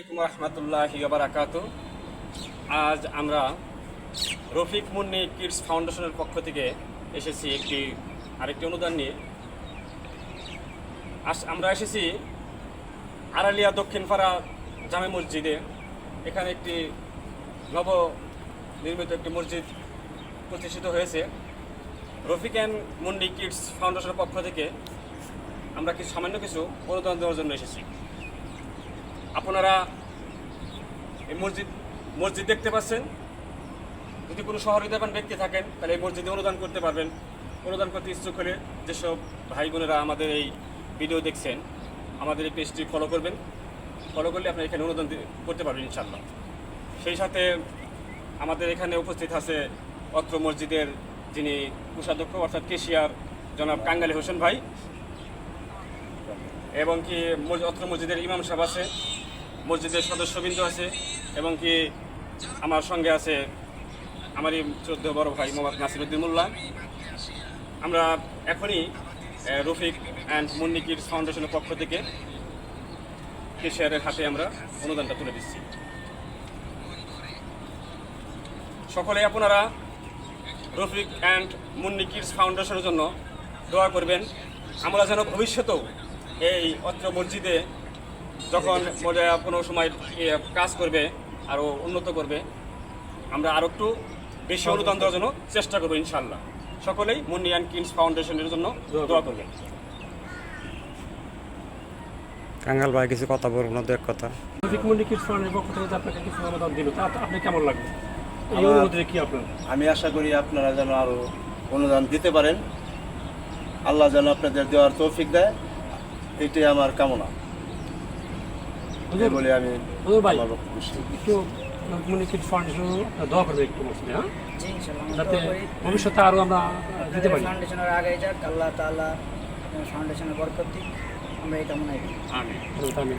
আলাইকুম রহমতুল্লাহি বারাকাতু। আজ আমরা রফিক মুন্নি কিডস ফাউন্ডেশনের পক্ষ থেকে এসেছি একটি আরেকটি অনুদান নিয়ে। আস- আমরা এসেছি আড়ালিয়া দক্ষিণপাড়া জামে মসজিদে। এখানে একটি নব নির্মিত একটি মসজিদ প্রতিষ্ঠিত হয়েছে। রফিক অ্যান্ড মুন্নি কিডস ফাউন্ডেশনের পক্ষ থেকে আমরা কিছু সামান্য কিছু অনুদান দেওয়ার জন্য এসেছি। আপনারা এই মসজিদ মসজিদ দেখতে পাচ্ছেন? যদি কোনো সহৃদয়বান ব্যক্তি থাকেন, তাহলে এই মসজিদে অনুদান করতে পারবেন। অনুদান করতে ইচ্ছুক হলে যেসব ভাই বোনেরা আমাদের এই ভিডিও দেখছেন, আমাদের এই পেজটি ফলো করবেন। ফলো করলে আপনি এখানে অনুদান করতে পারবেন ইনশাল্লাহ সেই সাথে আমাদের এখানে উপস্থিত আছে অত্র মসজিদের যিনি কোষাধ্যক্ষ, অর্থাৎ কেশিয়ার জনাব কাঙ্গালি হোসেন ভাই এবং কি অত্র মসজিদের ইমাম সাহেব আছে। মসজিদের সদস্যবৃন্দ আছে এবং কি আমার সঙ্গে আছে আমারই চোদ্দ বড় ভাই মোহাম্মদ নাসিরুদ্দিন মোল্লা। আমরা এখনই রফিক অ্যান্ড মুন্নিকির ফাউন্ডেশনের পক্ষ থেকে কেশিয়ারের হাতে আমরা অনুদানটা তুলে দিচ্ছি। সকলে আপনারা রফিক অ্যান্ড মুন্নি কিডস ফাউন্ডেশনের জন্য দোয়া করবেন। আমরা যেন ভবিষ্যতেও এই অত্র মসজিদে যখন কোনো সময় কাজ করবে আরও উন্নত করবে আমরা আরও একটু বেশি অনুদান দেওয়ার জন্য চেষ্টা করব ইনশাল্লাহ সকলেই মুন্নি অ্যান্ড কিডস ফাউন্ডেশনের জন্য দোয়া করবেন। কাঙ্গাল ভাই কিছু কথা বলব না দু কথা। রফিক মন্ডি কিডস পক্ষ থেকে আপনাকে কিছু অনুদান দিল। তা আপনি কেমন লাগবে এই আমার- অনুমতিটা কি আপনার? আমি আশা করি আপনারা যেন আরও অনুদান দিতে পারেন। আল্লাহ যেন আপনাদের দেওয়ার তৌফিক দেয়। এটাই আমার কামনা। বলে আমি ভাই। একটু কমিউনিকেট ফাউন্ডেশন দোয়া করবে একটু মসজিদে হ্যাঁ যাতে ভবিষ্যতে আরও আমরা দিতে পারি। ফাউন্ডেশনের আগে যাক আল্লাহ তাআলা ফাউন্ডেশনের বরকত দিক। আমরা এই কামনাই করি। আমি আমি